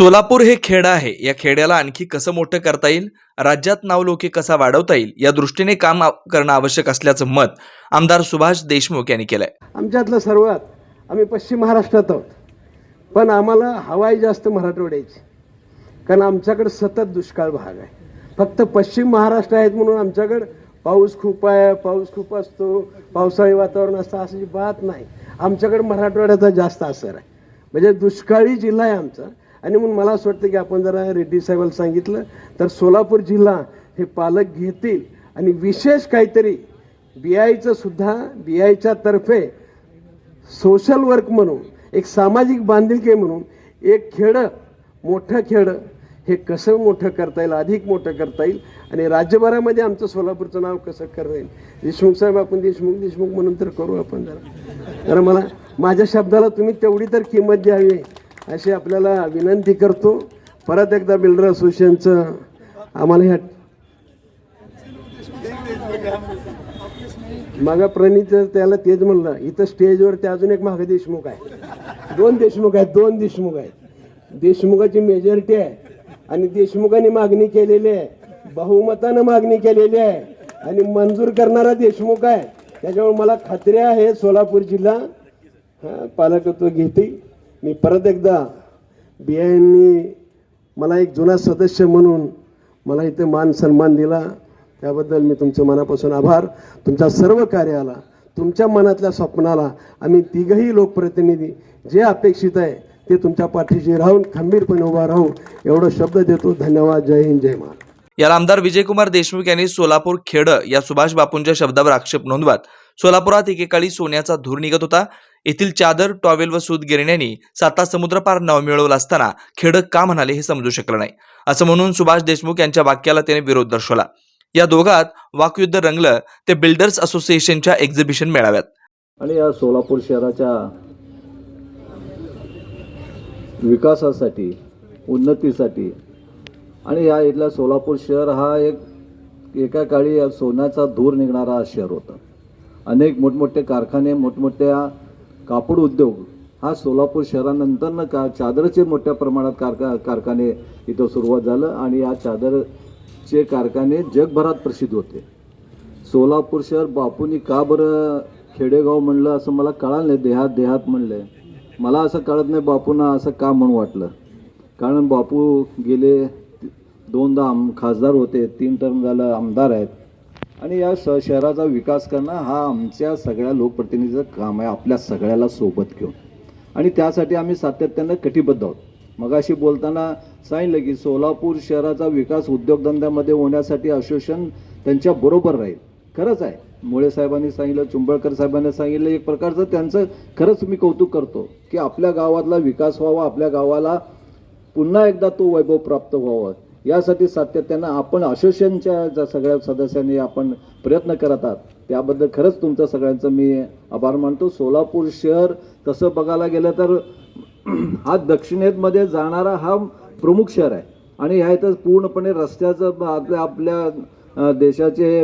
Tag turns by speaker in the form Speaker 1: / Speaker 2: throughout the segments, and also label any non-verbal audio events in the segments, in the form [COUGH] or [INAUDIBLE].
Speaker 1: सोलापूर हे खेड आहे. या खेड्याला आणखी कसं मोठं करता येईल? राज्यात नावलौकिक कसा वाढवता येईल? या दृष्टीने काम करणं आवश्यक असल्याचं मत आमदार सुभाष देशमुख यांनी केलंय.
Speaker 2: आमच्यातलं सर्वात आम्ही पश्चिम महाराष्ट्रात आहोत. पण आम्हाला हवाई जास्त मराठवाड्याची कारण आमच्याकडे सतत दुष्काळ भाग आहे. फक्त पश्चिम महाराष्ट्र आहेत म्हणून आमच्याकडं पाऊस खूप आहे पाऊस खूप असतो पावसाळी वातावरण असतं अशी बात नाही. आमच्याकडे मराठवाड्याचा जास्त असर आहे. म्हणजे दुष्काळी जिल्हा आहे आमचा. आणि म्हणून मला असं वाटतं की आपण जरा रेड्डी साहेबाला सांगितलं तर सोलापूर जिल्हा हे पालक घेतील. आणि विशेष काहीतरी बी आयचं सुद्धा बी आयच्या तर्फे सोशल वर्क म्हणून एक सामाजिक बांधिलकी म्हणून एक खेडं मोठं खेडं हे कसं मोठं करता येईल अधिक मोठं करता येईल आणि राज्यभरामध्ये आमचं सोलापूरचं नाव कसं करता येईल. देशमुख साहेब आपण देशमुख देशमुख म्हणून तर करू आपण जरा. जरा मला माझ्या शब्दाला तुम्ही तेवढी तर किंमत द्यावी. अशी आपल्याला विनंती करतो. परत एकदा बिल्डर असोसिएशनचं आम्हाला ह्या मग प्रणित त्याला तेच म्हणलं इथं स्टेजवरती अजून एक महाग देशमुख आहे. दोन देशमुख आहेत दोन देशमुख आहेत. देशमुखाची मेजॉरिटी आहे. आणि देशमुखांनी मागणी केलेली आहे. बहुमतानं मागणी केलेली आहे. आणि मंजूर करणारा देशमुख आहे. त्याच्यामुळे मला खात्री आहे सोलापूर जिल्हा हा, पालकत्व घेते मी परत एकदा बियांनी मला एक जुना सदस्य म्हणून मला इथे मान सन्मान दिला. त्याबद्दल मी तुमचं मनापासून आभार. तुमच्या सर्व कार्याला तुमच्या मनातल्या स्वप्नाला आम्ही तिघही लोकप्रतिनिधी जे अपेक्षित आहे ते तुमच्या पाठीशी राहून खंबीरपणे उभा राहू एवढं शब्द देतो. धन्यवाद. जय हिंद जय महाराज
Speaker 1: याला आमदार विजयकुमार देशमुख यांनी सोलापूर खेडं या सुभाष बापूंच्या शब्दावर आक्षेप नोंदवत. सोलापुरात एकेकाळी सोन्याचा धूर निघत होता. येथील चादर टॉवेल व सूत गिरण्यांनी साता समुद्रपार नाव मिळवलं असताना खेडं का म्हणाले हे समजू शकलं नाही. असं म्हणून सुभाष देशमुख यांच्या वाक्याला त्याने विरोध दर्शवला. या दोघात वाकयुद्ध रंगलं ते बिल्डर्स असोसिएशनच्या एक्झिबिशन मेळाव्यात.
Speaker 3: आणि या सोलापूर शहराच्या विकासासाठी उन्नतीसाठी आणि या इथला सोलापूर शहर हा एक एका काळी सोन्याचा धूर निघणारा शहर होता. अनेक मोठमोठे कारखाने मोठमोठ्या कापड उद्योग हा सोलापूर शहरानंतरनं का चादरचे मोठ्या प्रमाणात कारखा कारखाने इथं सुरुवात झालं आणि या चादरचे कारखाने जगभरात प्रसिद्ध होते. सोलापूर शहर बापूंनी का बरं खेडेगाव म्हणलं असं मला कळालं नाही देहात देहात म्हणलं मला असं कळत नाही बापूंना असं का म्हणून वाटलं. कारण बापू गेले दोनदा आम खासदार होते तीन टर्म झालं आमदार आहेत. आणि या श शहराचा विकास करणं हा आमच्या सगळ्या लोकप्रतिनिधीचं काम आहे आपल्या सगळ्याला सोबत घेऊन. आणि त्यासाठी आम्ही सातत्यानं कटिबद्ध आहोत. मगाशी बोलताना सांगितलं की सोलापूर शहराचा विकास उद्योगधंद्यामध्ये होण्यासाठी असोसिएशन त्यांच्या बरोबर राहील. खरंच आहे. मुळे साहेबांनी सांगितलं चुंबळकर साहेबांनी सांगितलं एक प्रकारचं त्यांचं खरंच मी कौतुक करतो की आपल्या गावातला विकास व्हावा आपल्या गावाला पुन्हा एकदा तो वैभव प्राप्त व्हावा. यासाठी सातत्यानं आपण असोसिएशनच्या ज्या सगळ्या सदस्यांनी आपण प्रयत्न करत आहात त्याबद्दल खरंच तुमचं सगळ्यांचं मी आभार मानतो. सोलापूर शहर तसं बघायला गेलं तर [CLEARS THROAT] हा दक्षिणेतमध्ये जाणारा हा प्रमुख शहर आहे. आणि ह्या इथं पूर्णपणे रस्त्याचं आपल्या आपल्या देशाचे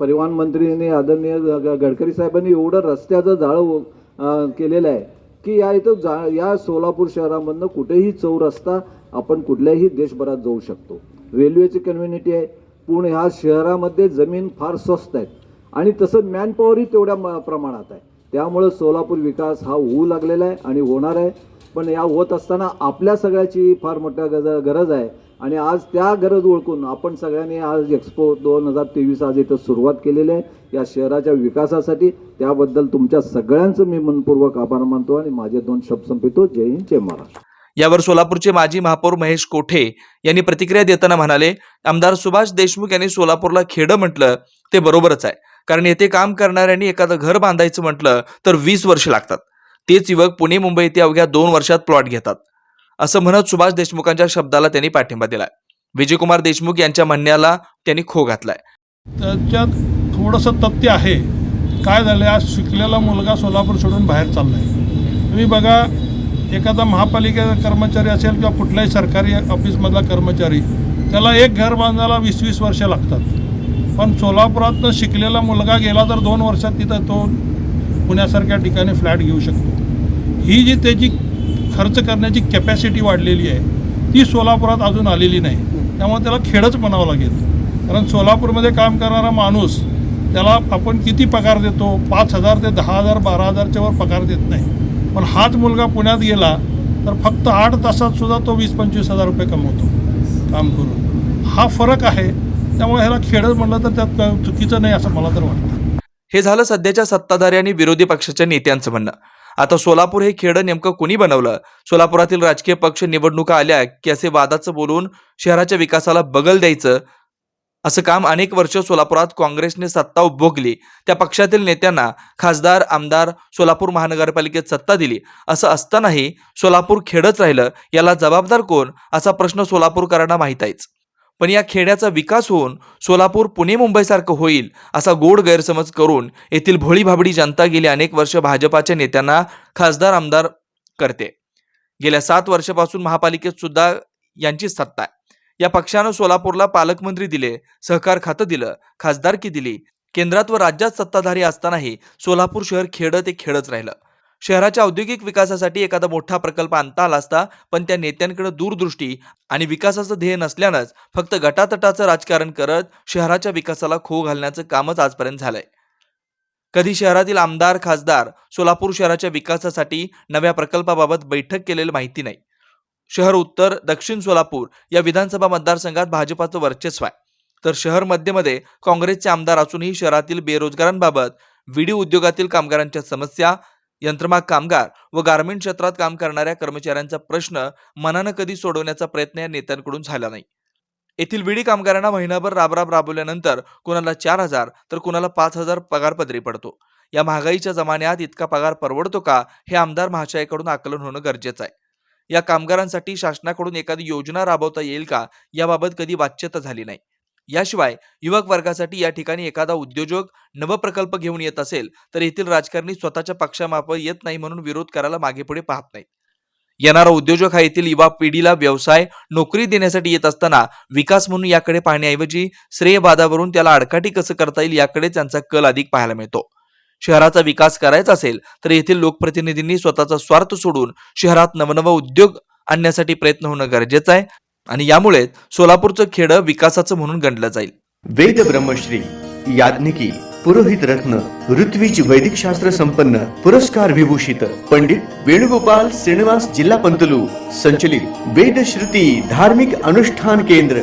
Speaker 3: परिवहन मंत्रीने आदरणीय गडकरी साहेबांनी एवढं रस्त्याचं जाळं केलेलं आहे की या इथं जा या सोलापूर शहरामधनं कुठेही चौरस्ता आपण कुठल्याही देशभरात जाऊ शकतो. रेल्वेची कन्व्हिनिटी आहे. पुणे ह्या शहरामध्ये जमीन फार स्वस्त आहेत आणि तसं मॅनपॉवरही तेवढ्या म- प्रमाणात आहे. त्यामुळं सोलापूर विकास हा होऊ लागलेला आहे आणि होणार आहे. पण या होत असताना आपल्या सगळ्याची फार मोठ्या गज गरज आहे. आणि आज त्या गरज ओळखून आपण सगळ्यांनी आज एक्सपो दोन हजार तेवीस आज इथं सुरुवात केलेली आहे. या शहराच्या विकासासाठी त्याबद्दल तुमच्या सगळ्यांचं मी मनपूर्वक आभार मानतो आणि माझे दोन शब्द संपितो जय हिंद जय महाराष्ट्र.
Speaker 1: यावर सोलापूरचे माजी महापौर महेश कोठे यांनी प्रतिक्रिया देताना म्हणाले आमदार सुभाष देशमुख यांनी सोलापूरला खेडं म्हटलं ते बरोबरच आहे. कारण येथे काम करणाऱ्यांनी एखादं घर बांधायचं म्हटलं तर वीस वर्ष लागतात. तेच युवक पुणे मुंबई येथे अवघ्या दोन वर्षात प्लॉट घेतात. असं म्हणत सुभाष देशमुखांच्या शब्दाला त्यांनी पाठिंबा दिलाय. विजयकुमार देशमुख यांच्या म्हणण्याला त्यांनी खो घातलाय.
Speaker 4: त्याच्यात थोडंसं तथ्य आहे. काय झालं आज शिकलेला मुलगा सोलापूर सोडून बाहेर चाललाय. तुम्ही बघा एखादा महापालिकेचा कर्मचारी असेल किंवा कुठल्याही सरकारी ऑफिसमधला कर्मचारी त्याला एक घर बांधायला वीस वीस वर्ष लागतात. पण सोलापुरातनं शिकलेला मुलगा गेला तर दोन वर्षात तिथं तो पुण्यासारख्या ठिकाणी फ्लॅट घेऊ शकतो. ही जी त्याची खर्च करण्याची कॅपॅसिटी वाढलेली आहे ती सोलापुरात अजून आलेली नाही. त्यामुळे त्याला खेळच म्हणावं लागेल. कारण सोलापूरमध्ये काम करणारा माणूस त्याला आपण किती पगार देतो? पाच हजार ते दहा हजार बारा हजारच्यावर पगार देत नाही. पण हाच मुलगा पुण्यात गेला तर फक्त आठ तासात सुद्धा तो वीस पंचवीस हजार रुपये कमवतो काम करून. हा फरक आहे त्यामुळे ह्याला खेळच म्हणलं तर त्यात काय चुकीचं नाही असं मला तर वाटतं.
Speaker 1: हे झालं सध्याच्या सत्ताधारी आणि विरोधी पक्षाच्या नेत्यांचं म्हणणं. आता सोलापूर हे खेडं नेमकं कोणी बनवलं? सोलापुरातील राजकीय पक्ष निवडणुका आल्या की असे वादाचं बोलून शहराच्या विकासाला बगल द्यायचं? असं काम अनेक वर्ष सोलापुरात काँग्रेसने सत्ता उपभोगली. त्या पक्षातील नेत्यांना खासदार आमदार सोलापूर महानगरपालिकेत सत्ता दिली. असं असतानाही सोलापूर खेडच राहिलं याला जबाबदार कोण? असा प्रश्न सोलापूरकरांना माहीत आहेच. पण या खेड्याचा विकास होऊन सोलापूर पुणे मुंबईसारखं होईल असा गोड गैरसमज करून येथील भोळी भाबडी जनता गेली अनेक वर्ष भाजपाच्या नेत्यांना खासदार आमदार करते. गेल्या सात वर्षापासून महापालिकेत सुद्धा यांची सत्ता आहे. या पक्षानं सोलापूरला पालकमंत्री दिले सहकार खातं दिलं खासदारकी दिली. केंद्रात व राज्यात सत्ताधारी असतानाही सोलापूर शहर खेडं ते खेडच राहिलं. शहराच्या औद्योगिक विकासासाठी एखादा मोठा प्रकल्प आणता आला असता पण त्या नेत्यांकडे दूरदृष्टी आणि विकासाचं ध्येय नसल्यानंच फक्त गटातटाचं राजकारण करत शहराच्या विकासाला खो घालण्याचं कामच आजपर्यंत झालंय. कधी शहरातील आमदार खासदार सोलापूर शहराच्या विकासासाठी नव्या प्रकल्पाबाबत बैठक केलेलं माहिती नाही. शहर उत्तर दक्षिण सोलापूर या विधानसभा मतदारसंघात भाजपाचं वर्चस्व आहे. तर शहर मध्यमध्ये काँग्रेसचे आमदार असूनही शहरातील बेरोजगारांबाबत विडी उद्योगातील कामगारांच्या समस्या यंत्रमाग कामगार व गारमेंट क्षेत्रात काम करणाऱ्या कर्मचाऱ्यांचा प्रश्न मनानं कधी सोडवण्याचा प्रयत्न या नेत्यांकडून झाला नाही. येथील विडी कामगारांना महिनाभर राबराब राबवल्यानंतर कुणाला चार हजार तर कुणाला पाच हजार पगार पदरी पडतो. या महागाईच्या जमान्यात इतका पगार परवडतो का हे आमदार महाशयाकडून आकलन होणं गरजेचं आहे. या कामगारांसाठी शासनाकडून एखादी योजना राबवता येईल का? याबाबत कधी वाच्यता झाली नाही. याशिवाय युवक वर्गासाठी या ठिकाणी एखादा उद्योजक नवप्रकल्प घेऊन येत असेल तर येथील राजकारणी स्वतःच्या पक्षामार्फत येत नाही म्हणून विरोध करायला मागे पुढे पाहत नाही येणारा उद्योजक हा येथील युवा पिढीला व्यवसाय नोकरी देण्यासाठी येत असताना विकास म्हणून याकडे पाहण्याऐवजी श्रेयवादावरून त्याला आडकाठी कसं करता येईल याकडे त्यांचा कल अधिक पाहायला मिळतो. शहराचा विकास करायचा असेल तर येथील लोकप्रतिनिधींनी स्वतःचा स्वार्थ सोडून शहरात नवनव उद्योग आणण्यासाठी प्रयत्न होणं गरजेचं आहे आणि यामुळे सोलापूरचं खेडं विकासाचं म्हणून गणलं जाईल.
Speaker 5: वेद ब्रह्मश्री याज्ञिकी पुरोहित रत्न ऋत्विज वैदिक शास्त्र संपन्न पुरस्कार विभूषित पंडित वेणुगोपाल श्रीनिवास जिल्हा पंतलू संचलित वेद श्रुती धार्मिक अनुष्ठान केंद्र